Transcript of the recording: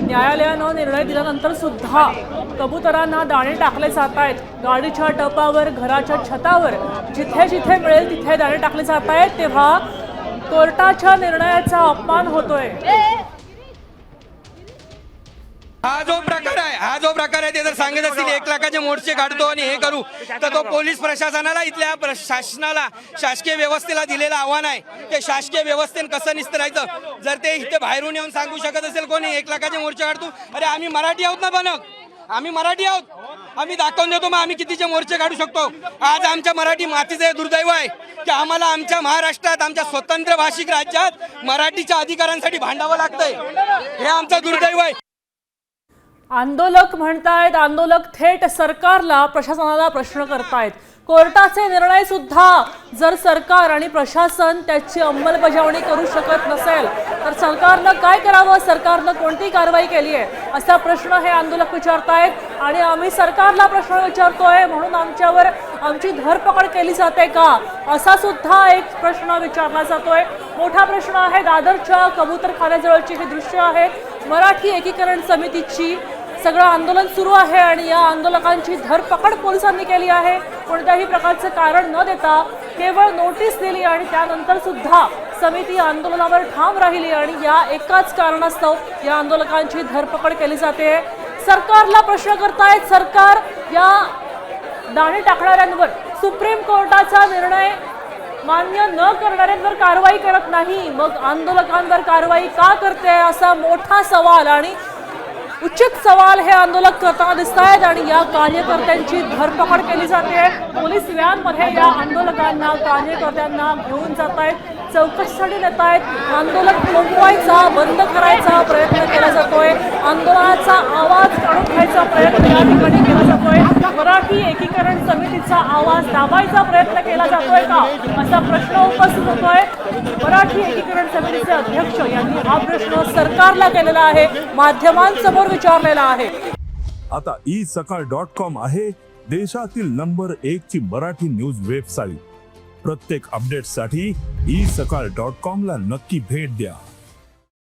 न्यायालयानं निर्णय दिल्यानंतर सुद्धा कबुतरांना दाणे टाकले जात आहेत. गाडीच्या टपावर घराच्या छतावर जिथे जिथे मिळेल तिथे दाणे टाकले जात आहेत. तेव्हा कोर्टाच्या निर्णयाचा अपमान होतोय. हा जो हा जो प्रकार आहे ते जर सांगत असतील एक लाखाचे मोर्चे काढतो आणि हे करू तर तो पोलीस प्रशासनाला इथल्या प्र- शासनाला शासकीय व्यवस्थेला दिलेलं आव्हान आहे. ते शासकीय व्यवस्थेने कसं निस्तरायचं जर ते इथे बाहेरून येऊन सांगू शकत असेल कोणी एक लाखाचे मोर्चे काढतो? अरे आम्ही मराठी आहोत ना बनक? आम्ही मराठी आहोत. आम्ही दाखवून देतो मग आम्ही कितीचे मोर्चे काढू शकतो? आज आमच्या मराठी मातीचं दुर्दैव आहे की आम्हाला आमच्या महाराष्ट्रात आमच्या स्वतंत्र भाषिक राज्यात मराठीच्या अधिकारांसाठी भांडावं लागतंय. हे आमचं दुर्दैव आहे. आंदोलक म्हणतायत आंदोलक थेट सरकारला प्रशासनाला प्रश्न करतायत. कोर्टाचे निर्णय सुद्धा जर सरकार आणि प्रशासन त्याची अंमलबजावणी करू शकत नसेल तर सरकारनं काय करावं? सरकारनं कोणती कारवाई केली आहे? असा प्रश्न हे आंदोलक विचारतायत आणि आम्ही सरकारला प्रश्न विचारतोय म्हणून आमच्यावर आमची धरपकड केली जाते का? असा सुद्धा एक प्रश्न विचारला जातोय. मोठा प्रश्न आहे दादरच्या कबूतरखान्याजवळची ही दृश्य आहेत मराठी एकीकरण समितीची सगळं आंदोलन सुरू आहे आणि या आंदोलकांची धरपकड पोलिसांनी केली आहे. कोणत्याही प्रकारचं कारण न देता केवळ नोटीस दिली आणि त्यानंतर सुद्धा समिती आंदोलनावर ठाम राहिली आणि या एकाच कारणास्तव या आंदोलकांची धरपकड केली जाते. सरकारला प्रश्न करतायत. सरकार या दाणे टाकणाऱ्यांवर सुप्रीम कोर्टाचा निर्णय मान्य न करणाऱ्यांवर कारवाई करत नाही. मग आंदोलकांवर कारवाई का करते? असा मोठा सवाल आणि उचित सवाल हे आंदोलक करताना दिसत आहेत आणि या कार्यकर्त्यांची धरपकड केली जाते. पोलीस व्हॅनमध्ये या आंदोलकांना कार्यकर्त्यांना घेऊन जात आहेत चौकशीसाठी नेत आहेत आंदोलक थांबवायचा बंद करायचा प्रयत्न केला जातो. मराठी एकीकरण समितीचा आवाज दाबायचा प्रयत्न केला जातोय का? असा प्रश्न उपस्थित होतोय. मराठी एकीकरण समितीचे अध्यक्ष यांनी हा प्रश्न सरकारला केलेला आहे माध्यमांसमोर विचारलेला आहे. आता ई सकाळ डॉट कॉम आहे देशातील नंबर एक ची मराठी न्यूज वेबसाईट. प्रत्येक अपडेटसाठी ई सकाळ डॉट कॉम ला नक्की भेट द्या.